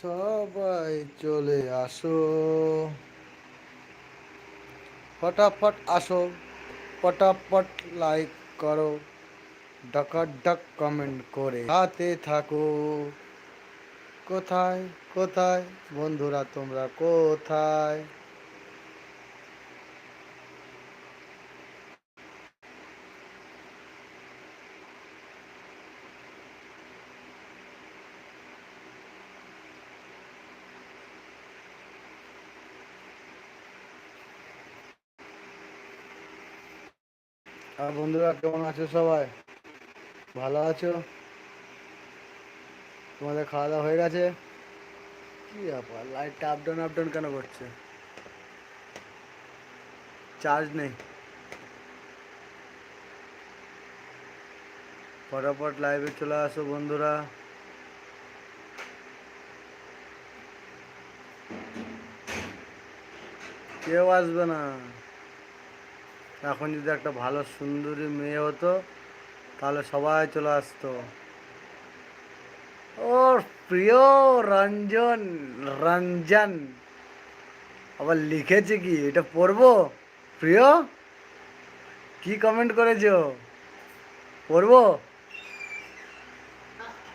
সবাই চলে আসো। ফটাফট আসো, ফটাফট লাইক করো ডাক কমেন্ট করে। হাতে থাকো। কোথায়? কোথায়? বন্ধুরা, তোমরা কোথায়? আর বন্ধুরা, কেমন আছো সবাই? ভালো আছো? তোমাদের খাওয়া দাওয়া হয়ে গেছে? কি ব্যাপার? লাইটটা আপ ডাউন আপ কেন করছে? চার্জ নেই। ফটাফট লাইভে চলে আসো বন্ধুরা। কেউ আসবে না। এখন যদি একটা ভালো সুন্দরী মেয়ে হতো, তাহলে সবাই চলে আসতো। ওর প্রিয় রঞ্জন রঞ্জন। আবার লিখেছে কি? এটা পড়ব? প্রিয়? কি কমেন্ট করেছ? পড়ব?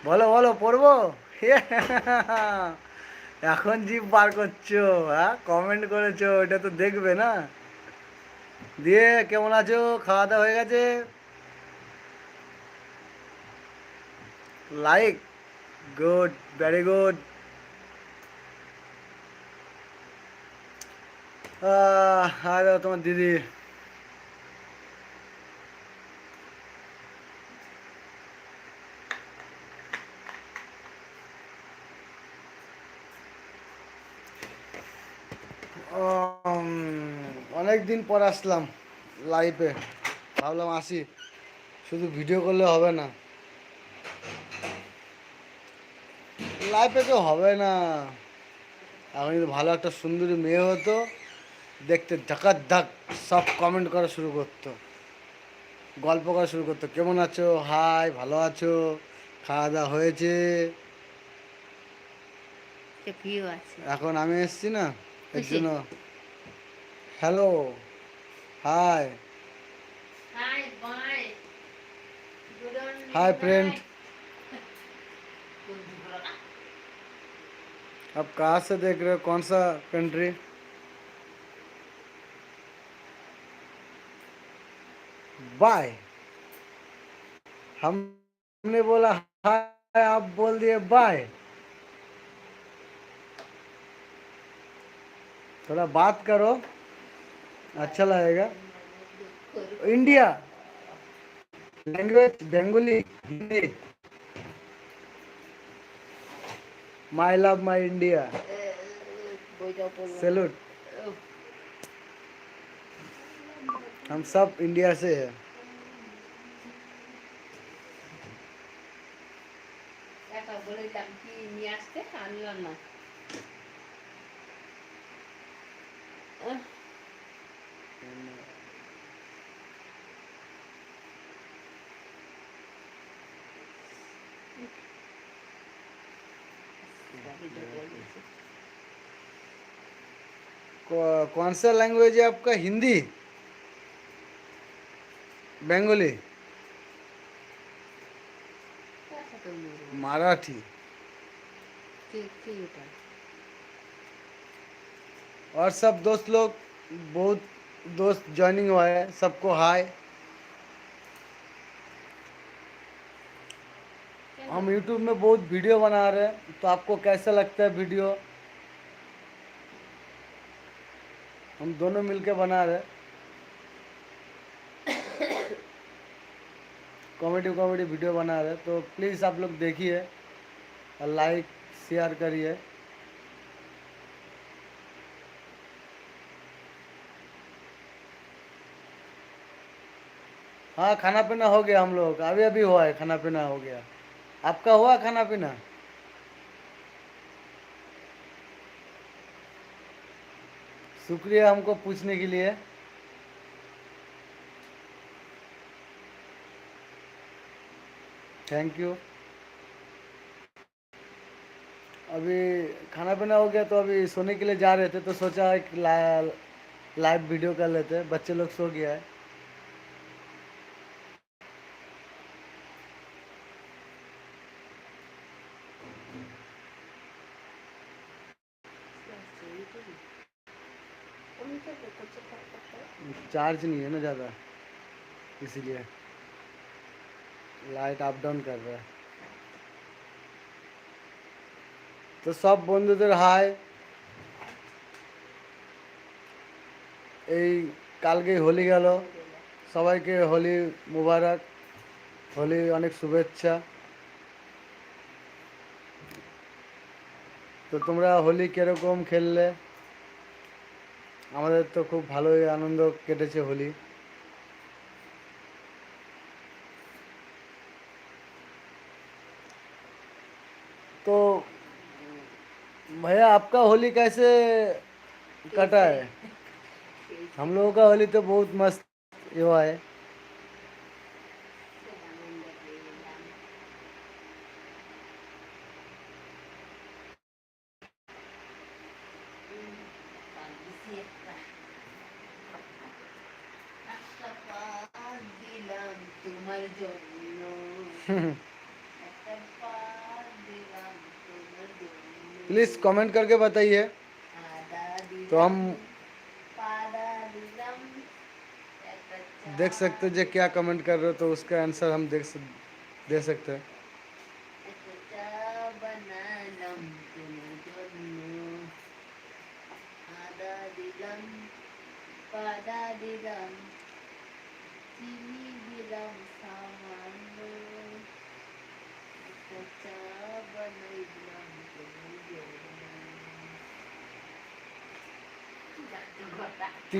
বলো বলো, পড়ব? এখন জিপ বার করছ হ্যাঁ? কমেন্ট করেছ, এটা তো দেখবে না? দিয়ে কেমন আছো? খাওয়া দাওয়া হয়ে গেছে? লাইক গুড ভেরি গুড আর তোমার দিদি? অনেক দিন পর আসলাম লাইভে ভাবলাম আসি। শুধু ভিডিও করলে হবে না। লাইফে তো হবে না। এখন যদি ভালো একটা সুন্দরী মেয়ে হতো দেখতে ধাকার ধাক সব কমেন্ট করা শুরু করতো। গল্প করা শুরু করতো কেমন আছো? হাই ভালো আছো? খাওয়া দাওয়া হয়েছে এখন আমি এসছি না? এর জন্য हेलो हाय हाय फ्रेंड आप कहाँ से देख रहे हो? कौन सा कंट्री बाय हमने बोला हाय आप बोल दिए बाय थोड़ा बात करो। अच्छा लगेगा India language Bengali Hindi my love my India salute हम सब इंडिया से है একা বলেছিলাম কি নিয়ে আসতে আনলাম না कौन सा लैंग्वेज है आपका? हिंदी? बंगाली? मराठी? और सब दोस्त लोग? बहुत दोस्त ज्वाइनिंग हुआ है। सबको हाय हम यूट्यूब में बहुत वीडियो बना रहे हैं। तो आपको कैसा लगता है वीडियो हम दोनों मिलके बना रहे कॉमेडी कॉमेडी वीडियो बना रहे तो प्लीज़ आप लोग देखिए और लाइक शेयर करिए। हाँ खाना पीना हो गया हम लोग अभी अभी हुआ है, खाना पीना हो गया। आपका हुआ खाना पीना? शुक्रिया हमको पूछने के लिए। थैंक यू अभी खाना पीना हो गया तो अभी सोने के लिए जा रहे थे तो सोचा एक लाइव वीडियो कर लेते। बच्चे लोग सो गया है। चार्ज नहीं है ना ज़्यादा इसीलिए লাইট আপ ডাউন করবে তো সব বন্ধুদের হাই এই কালকে হোলি গেল সবাইকে হোলি মুবারক হোলি অনেক শুভেচ্ছা তো তোমরা হোলি কিরকম খেললে আমাদের তো খুব ভালোই আনন্দ কেটেছে হোলি तो भैया आपका होली कैसे कटा है हम लोगों का होली तो बहुत मस्त हुआ है प्लीज़ कमेंट करके बताइए। तो हम देख सकते जो क्या कमेंट कर रहे हो तो उसका आंसर हम देख सक, दे सकते हैं।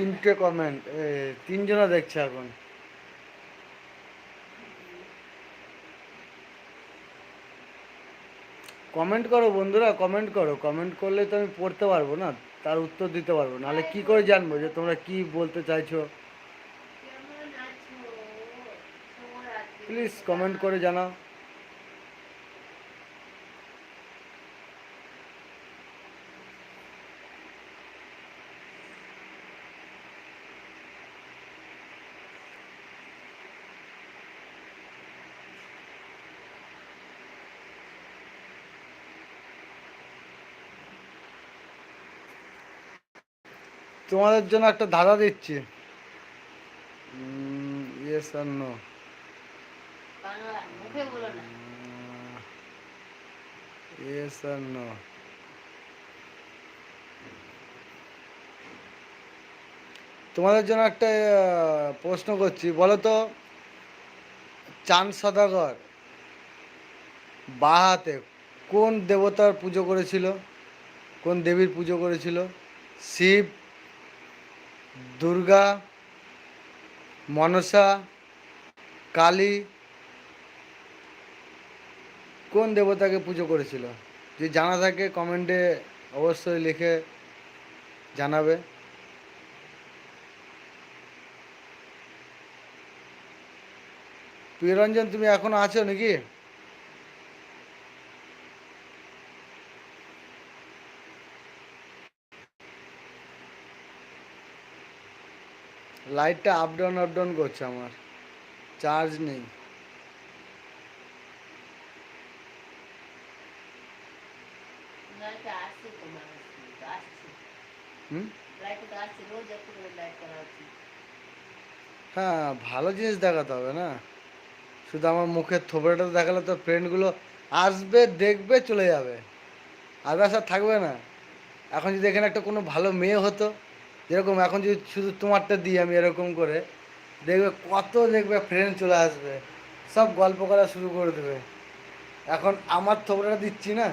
তিনটে কমেন্ট তিনজনা দেখছে এখন। কমেন্ট করো বন্ধুরা কমেন্ট করো। কমেন্ট করলে তো আমি পড়তে পারব না তার উত্তর দিতে পারব নাহলে কি করে জানব যে তোমরা কি বলতে চাইছো? প্লিজ কমেন্ট করে জানাও। তোমাদের জন্য একটা ধাঁধা দিচ্ছি। নো। না? তোমাদের জন্য একটা প্রশ্ন করছি। বলো তো চাঁদ সদাগর বাহাতে কোন দেবতার পুজো করেছিল? কোন দেবীর পুজো করেছিল? শিব দুর্গা, মনসা, কালী কোন দেবতাকে পুজো করেছিল? যদি জানা থাকে কমেন্টে অবশ্যই লিখে জানাবে। প্রিয়রঞ্জন, তুমি এখনও আছো নাকি? লাইটটা আপ ডাউন আপ ডাউন করছে আমার। চার্জ নেই। উচিত। হ্যাঁ ভালো জিনিস দেখাতে হবে না। শুধু আমার মুখের থোবড়াটা দেখালে তো ফ্রেন্ডগুলো আসবে দেখবে চলে যাবে। আর থাকবে না। এখন যদি এখানে একটা কোনো ভালো মেয়ে হতো যেরকম এখন যদি শুধু তোমারটা দিই আমি এরকম করে, দেখবে কত দেখবে ফ্রেন্ড চলে আসবে, সব গল্প করা শুরু করে দেবে। এখন আমার থোবড়াটা দিচ্ছি না,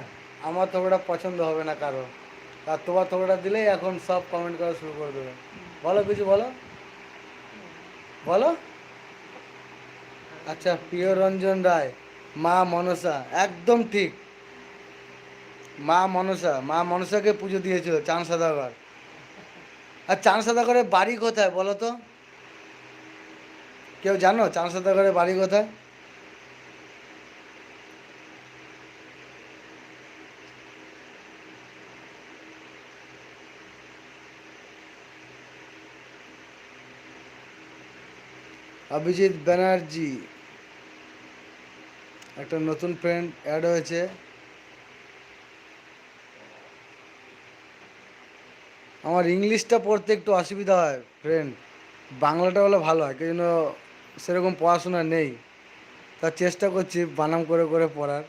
আমার থোবড়া পছন্দ হবে না কারও। আর তোমার থোবড়া দিলেই এখন সব কমেন্ট করা শুরু করে দেবে। বলো কিছু বলো? বলো? আচ্ছা প্রিয় রঞ্জন রায়, মা মনসা, একদম ঠিক। মা মনসা, মা মনসাকে পুজো দিয়েছিল চাঁদ সাদাগর আর চান করে বাড়ি কোথায় বলো তো? কেউ জানো চান করে বাড়ি কোথায়? অভিজিৎ ব্যানার্জি, একটা নতুন ফ্রেন্ড অ্যাড হয়েছে। আমার ইংলিশটা পড়তে একটু অসুবিধা হয় ফ্রেন্ড বাংলাটা হলে ভালো হয় জন্য সেরকম পড়াশোনা নেই। তার চেষ্টা করছি বানাম করে করে পড়ার।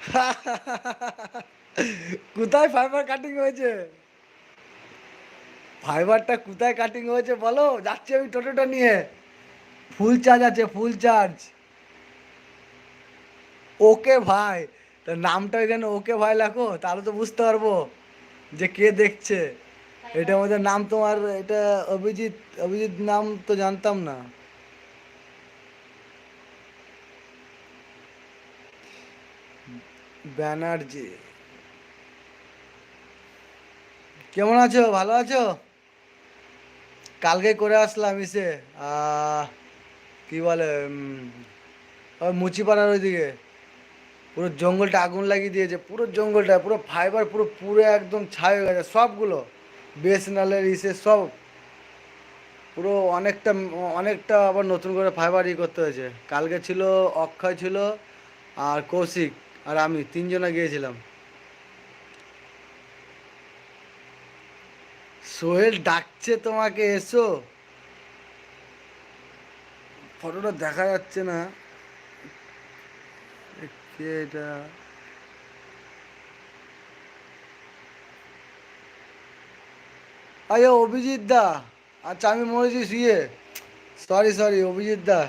কোথায় ফাইবার কাটিং হয়েছে? ফাইবারটা কোথায় কাটিং হয়েছে বলো? যাচ্ছি আমি টোটোটা নিয়ে। ফুল চার্জ আছে ফুল চার্জ ওকে ভাই, তা নামটা এখানে ওকে ভাই লেখো? তাহলে তো বুঝতে পারব যে কে দেখছে। এটা আমাদের নাম তোমার, এটা অভিজিৎ অভিজিৎ নাম তো জানতাম না। ব্যানার্জি। কেমন আছো? ভালো আছো? কালকে করে আসলাম ইসে কি বলে ওই মুচিপাড়ার ওইদিকে। পুরো জঙ্গলটা আগুন লাগিয়ে দিয়েছে, পুরো জঙ্গলটা, পুরো ফাইবার পুরো পুরো একদম ছাই হয়ে গেছে, সবগুলো। বিএসএনএলের ইসে সব। পুরো অনেকটা অনেকটা আবার নতুন করে ফাইবার ই করতে হয়েছে। কালকে ছিল অক্ষয় ছিল আর কৌশিক আর আমি, তিনজনে গিয়েছিলাম। সোহেল ডাকছে তোমাকে, এসো। ফটোটা দেখা যাচ্ছে না। কে এটা? আরে, অভিজিৎ দা। আচ্ছা আমি মনেছি ইয়ে সরি সরি অভিজিৎ দা।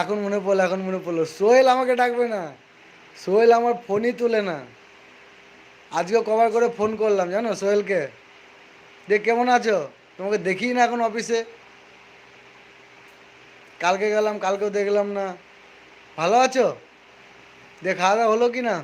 এখন মনে পড়ল, এখন মনে পড়ল। সোহেল আমাকে ডাকবে না। সোহেল আমার ফোনই তুলে না। আজকে কভার করে ফোন করলাম, জানো সোহেলকে? যে কেমন আছো? তোমাকে দেখি না এখন অফিসে কালকে গেলাম, কালকেও দেখলাম না। ভালো আছো? দিয়ে খাওয়া দাওয়া হলো কি না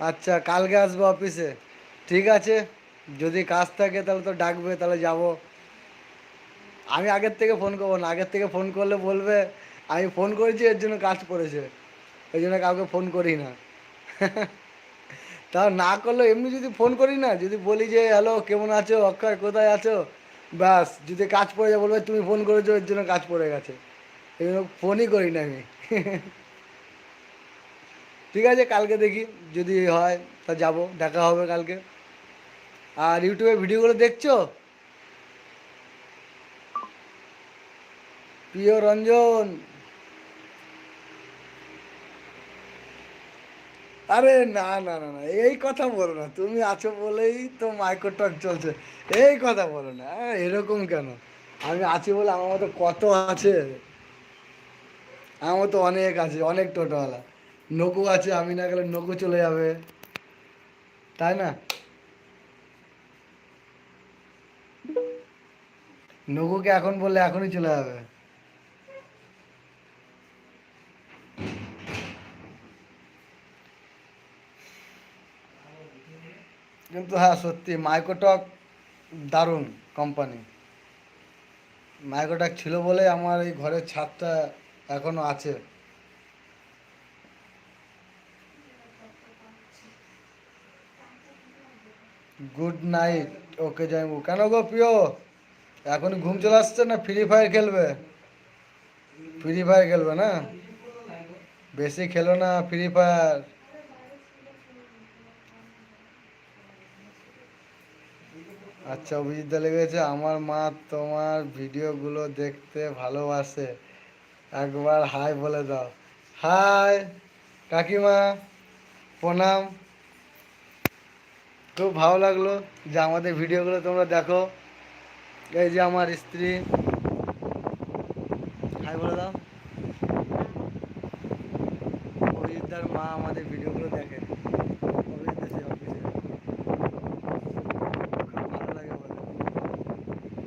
আচ্ছা কালকে আসব অফিসে ঠিক আছে? যদি কাজ থাকে তাহলে তো ডাকবে, তাহলে যাব। আমি আগের থেকে ফোন করব না, আগের থেকে ফোন করলে বলবে, আমি ফোন করেছি, এর জন্য কাজ পড়েছে। ওই জন্য কাউকে ফোন করি না। তা না করলে এমনি যদি ফোন করি না, যদি বলি যে হ্যালো কেমন আছো? অক্ষয়, কোথায় আছো? ব্যাস, যদি কাজ পড়ে যায়, বলবে, তুমি ফোন করেছ, এর জন্য কাজ পড়ে গেছে। এই জন্য ফোনই করি না আমি। ঠিক আছে, কালকে দেখি যদি হয় তা যাব, দেখা হবে কালকে। আর ইউটিউবে ভিডিওগুলো দেখছ? প্রিয় রঞ্জন। আরে না না না না, এই কথা বলো না, তুমি আছো বলেই তো মাইক্রোটক চলছে। এই কথা বলো না এরকম কেন? আমি আছি বলে আমার মতো কত আছে? আমার মতো অনেক আছে, অনেক টোটোওয়ালা। নকু আছে, আমি না গেলে নকু চলে যাবে। তাই না? নকুকে এখন বললে এখনই চলে যাবে। কিন্তু হ্যাঁ সত্যি মাইক্রোটক দারুণ কোম্পানি মাইক্রোটক ছিল বলে আমার এই ঘরের ছাদটা এখনও আছে। Good night. ওকে যাইবু কেন গো প্রিয়? এখন ঘুম চলে আসছে না? ফ্রি ফায়ার খেলবে? ফ্রি ফায়ার খেলবে না? বেশি খেলো না ফ্রি ফায়ার আচ্ছা অভিজিৎ লেগেছে। আমার মা তোমার ভিডিওগুলো দেখতে ভালোবাসে। একবার হাই বলে দাও। হাই, কাকিমা, প্রণাম। খুব ভালো লাগল যে আমাদের ভিডিওগুলো তোমরা দেখো। এই যে আমার স্ত্রী। হাই, বলে দাও। অভিজিৎদার মা আমাদের ভিডিওগুলো দেখে।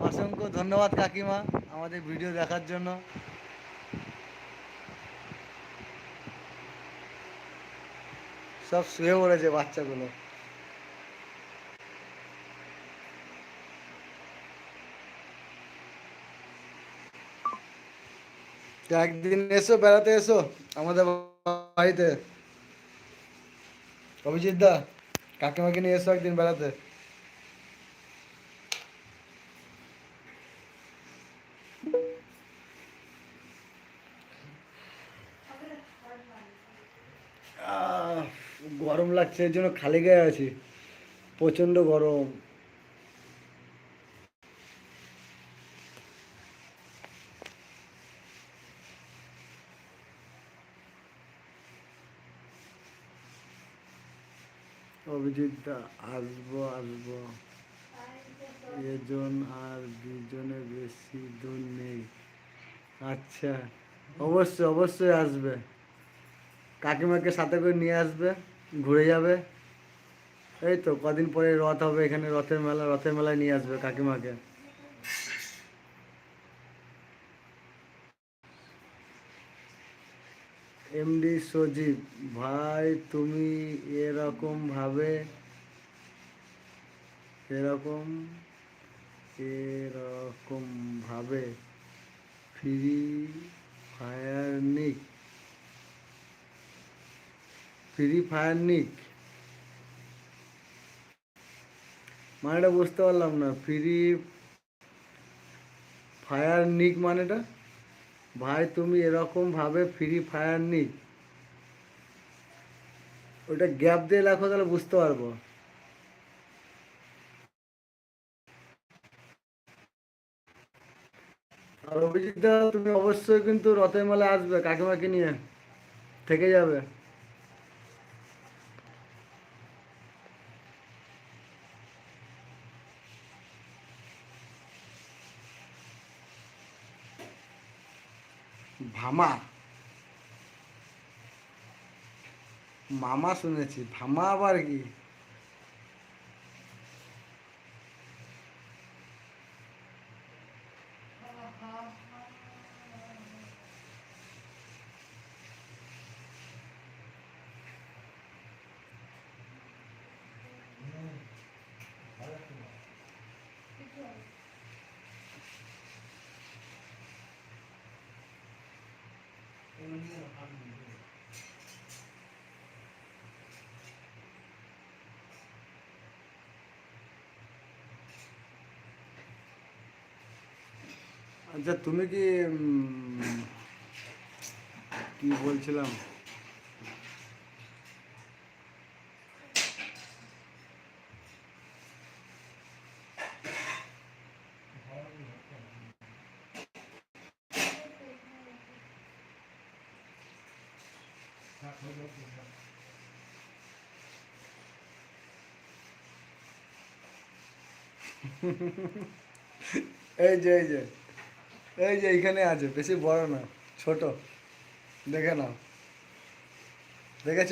অসংখ্য ধন্যবাদ কাকিমা আমাদের ভিডিও দেখার জন্য। সব শুয়ে পড়েছে বাচ্চাগুলো। একদিন এসো, বেড়াতে এসো আমাদের বাড়িতে। অভিজিৎ দা, কাকিমাকে নিয়ে এসো একদিন বেড়াতে। গরম লাগছে, এর জন্য খালি গায়ে আছি। প্রচণ্ড গরম। দা আসব আসব। এজন আর দুজনে বেশি দূর নেই। আচ্ছা অবশ্যই অবশ্যই আসবে। কাকিমাকে সাথে করে নিয়ে আসবে, ঘুরে যাবে। এই তো, কদিন পরে রথ হবে এখানে, রথের মেলা, রথের মেলায় নিয়ে আসবে কাকিমাকে। এমডি সজীব, ভাই তুমি এরকম ভাবে এরকম এরকম ভাবে Free Fire nick. Free Fire nick. মানেটা বুঝতে পারলাম না। ফ্রি ফায়ার নিক মানেটা? ভাই, তুমি এরকম ভাবে ফ্রি ফায়ার নিক। ওটা গ্যাপ দিয়ে লেখো, তাহলে বুঝতে পারব। আর তুমি অবশ্যই কিন্তু রথের আসবে, কাকিমাকে নিয়ে থেকে যাবে। ভামা। মামা শুনেছি, ভামা আবার কি? আচ্ছা তুমি কি কি বলছিলাম? এই যে এই যে। এই যে এইখানে আছে, বেশি বড় না, ছোট। দেখে নাও। দেখেছ?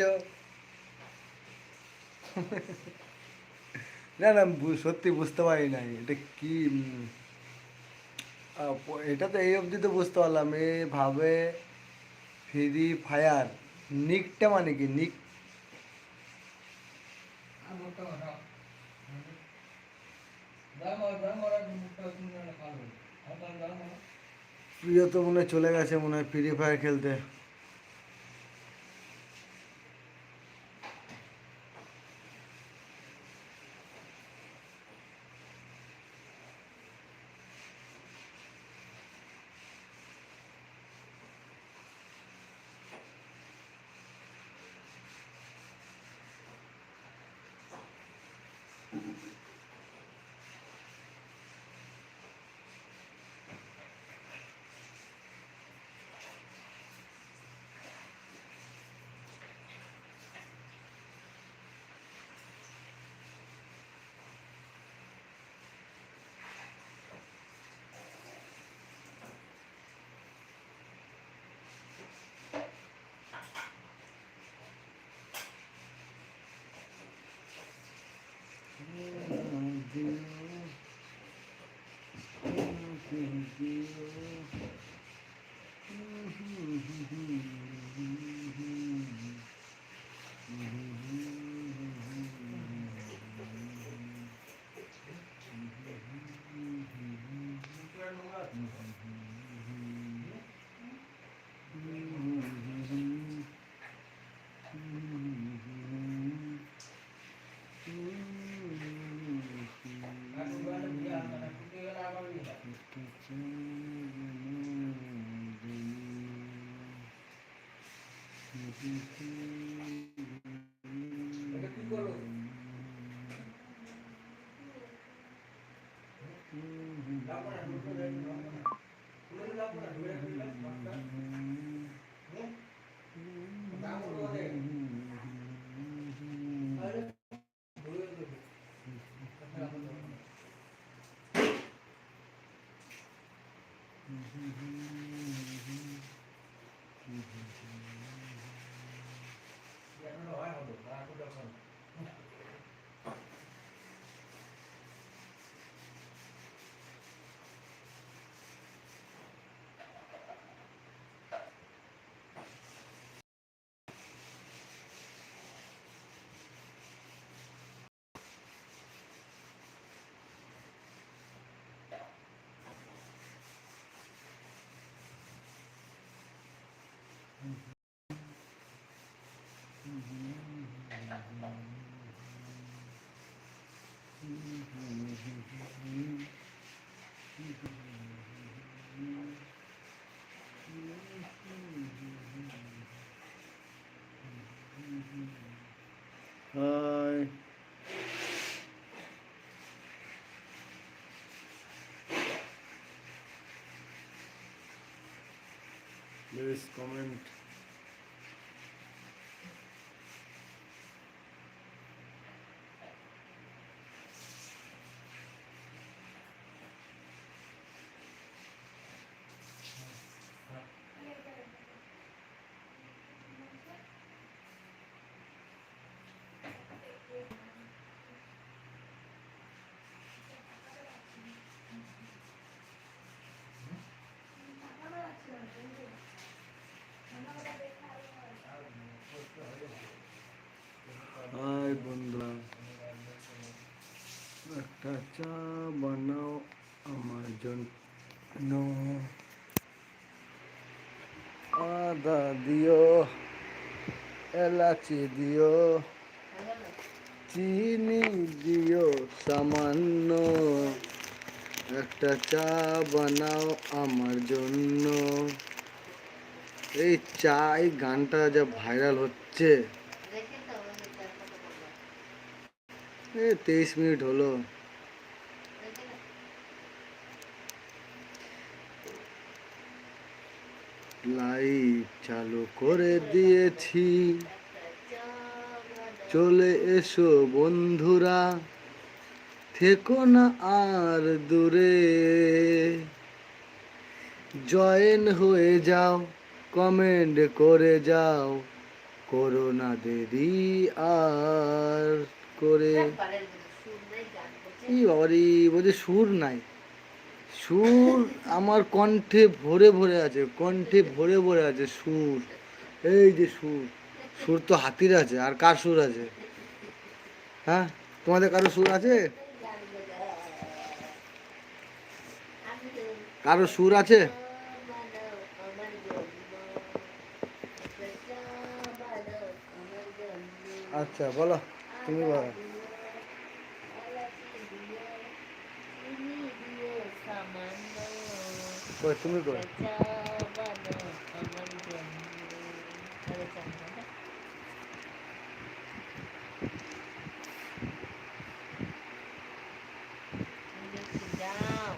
না না সত্যি বুঝতে পারি নাই। এটা কি এটা তো এই অবধি তো বুঝতে পারলাম। এ ভাবে ফ্রি ফায়ার নিকটা মানে কি? নিক প্রিয় তো মনে চলে গেছে মনে হয় ফ্রি ফায়ার খেলতে। Mm-hmm. Mm-hmm. Mm-hmm. Uh, Hi. Please comment. Hi বন্ধুরা। একটা চা বানাও আমার জন্য। আদা দিও, এলাচি দিও, চিনি দিও সামান্য। একটা চা বানাও আমার জন্য। এই চা এই গানটা যা ভাইরাল হচ্ছে দেখে তো আমাদের চার কত বলব এই তেইশ মিনিট হলো। লাইট চালু করে দিয়েছি। চলে এসো বন্ধুরা, থেকো না আর দূরে। জয়েন হয়ে যাও, কমেন্ট করে যাও, করোনা দেরি আর। করে। বাবারি বলছে সুর নাই। সুর আমার কণ্ঠে ভরে ভরে আছে, কণ্ঠে ভরে ভরে আছে সুর। এই যে সুর সুর তো হাতির আছে, আর কার সুর আছে? হ্যাঁ? তোমাদের কারও সুর আছে? কারও সুর আছে। আচ্ছা বলো। তুমি বলো। তুমি কই একটা চা বানাও আমার জন্য। তাহলে চা বানাও। দেখছি, যাও।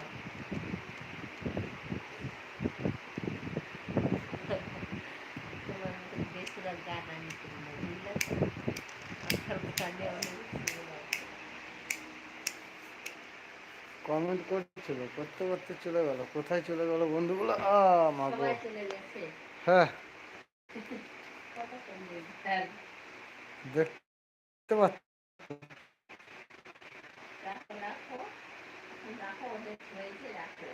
তোমার মতো বেসুরা গান আমি করি না, বুঝলে তো? আমার গানে অনেক সুর আছে। কমেন্ট করছিল করতে করতে চলে গেল। কোথায় চলে গেল বন্ধুগুলো? আ চলে গেছে। হ্যাঁ। হ্যাঁ। দেখতে পাচ্ছ? রাখো রাখো। রাখো ওদের হয়েছে রাখো।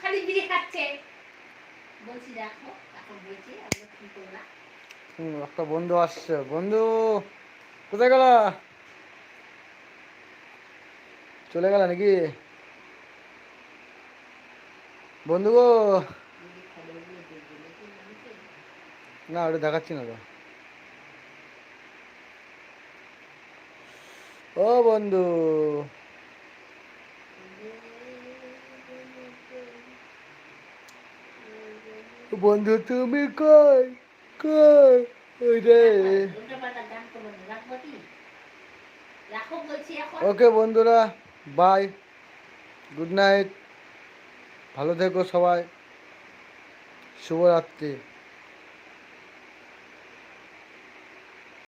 খালি বিড়ি খাচ্ছে বলছি রাখো এখন বলছি আমরা কি করলাম? একটা বন্ধু আসছে। বন্ধু! কোথায় গেল? চলে গেল নাকি? বন্ধু গো। না, ওটা দেখাচ্ছি না তো। ও বন্ধু। বন্ধু, তুমি কই? কই? রে উল্টা পাল্টা গান করব না রাখব কি রাখো বলছি এখন ওকে বন্ধুরা বাই গুড নাইট ভালো থেকো সবাই শুভরাত্রি।